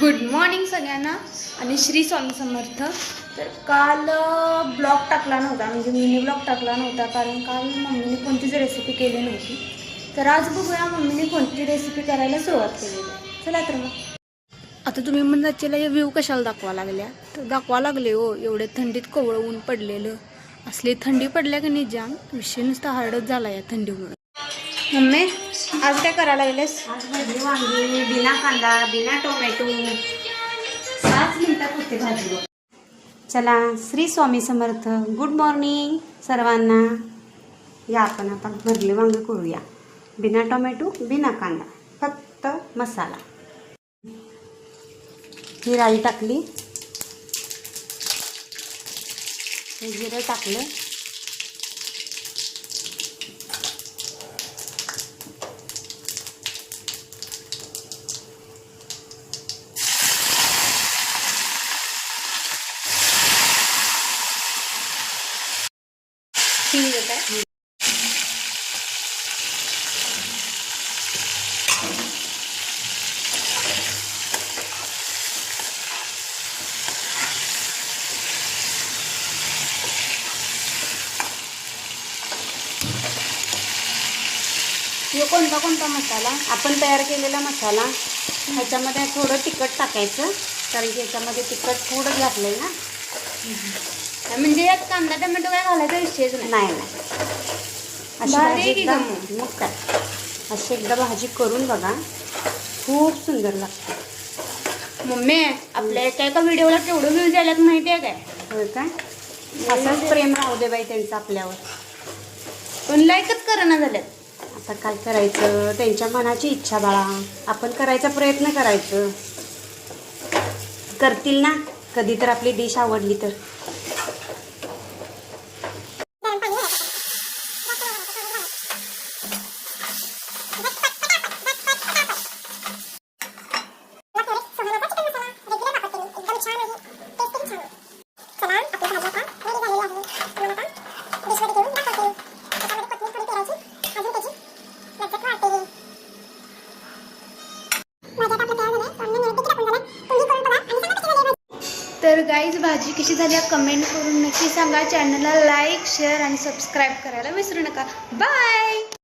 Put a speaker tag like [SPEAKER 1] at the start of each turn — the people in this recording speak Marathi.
[SPEAKER 1] गुड मॉर्निंग सगळ्यांना. आणि श्री स्वामी समर्थ. तर काल ब्लॉग टाकला नव्हता. म्हणजे मिनी ब्लॉग टाकला नव्हता. कारण काल मम्मीने कोणतीच रेसिपी केली नव्हती. तर आज बघूया मम्मीने कोणती रेसिपी करायला सुरुवात केलेली आहे. चला तर मग. आता तुम्ही म्हणताच्याला हे व्ह्यू कशाला दाखवा लागल्या? तर दाखवा लागले हो. एवढे थंडीत कोवळं ऊन पडलेलं. असली थंडी पडल्या की नाही जाम? विषय नुसता हार्डच झाला या थंडीमुळे. मम्मी आज काय करायला लागलेस
[SPEAKER 2] आज भाजी वांगी बिना कांदा बिना टोमॅटो. पाच मिनिटात होते भाजी. चला श्री स्वामी समर्थ गुड मॉर्निंग सर्वांना. या आपण आता भरले वांगे करूया. बिना टोमॅटो बिना कांदा फक्त मसाला. ही राई टाकली. हे जिरं टाकलं.
[SPEAKER 1] हिंग काय ह्यो कोणता कोणता मसाला?
[SPEAKER 2] आपण तयार केलेला मसाला ह्याच्यामध्ये थोडं तिखट टाकायचं कारण की ह्याच्यामध्ये तिखट थोडं आहे ना.
[SPEAKER 1] म्हणजे यात कांदा टोमॅटो काय घालायचा विषयच नाही.
[SPEAKER 2] नाही अशी भाजी
[SPEAKER 1] की
[SPEAKER 2] एकदा
[SPEAKER 1] गं
[SPEAKER 2] मग. काय अशी एकदा भाजी करून बघा. खूप सुंदर लागते.
[SPEAKER 1] मम्मी आपल्या एका एका व्हिडिओला केवढं व्ह्यूज आल्यात माहिती आहे काय?
[SPEAKER 2] होय काय? असंच प्रेम राहू दे बाई त्यांचं आपल्यावर.
[SPEAKER 1] पण लाईकच करणं झाल्यात.
[SPEAKER 2] आता काय करायचं? त्यांच्या मनाची इच्छा बाळा. आपण करायचा प्रयत्न करायचं. करतील ना? कधी तर आपली डिश आवडली तर.
[SPEAKER 1] तर गाईज भाजी कशी झाली कमेंट करून नक्की सांगा. चॅनलला लाईक शेअर आणि सबस्क्राईब करायला विसरू नका. बाय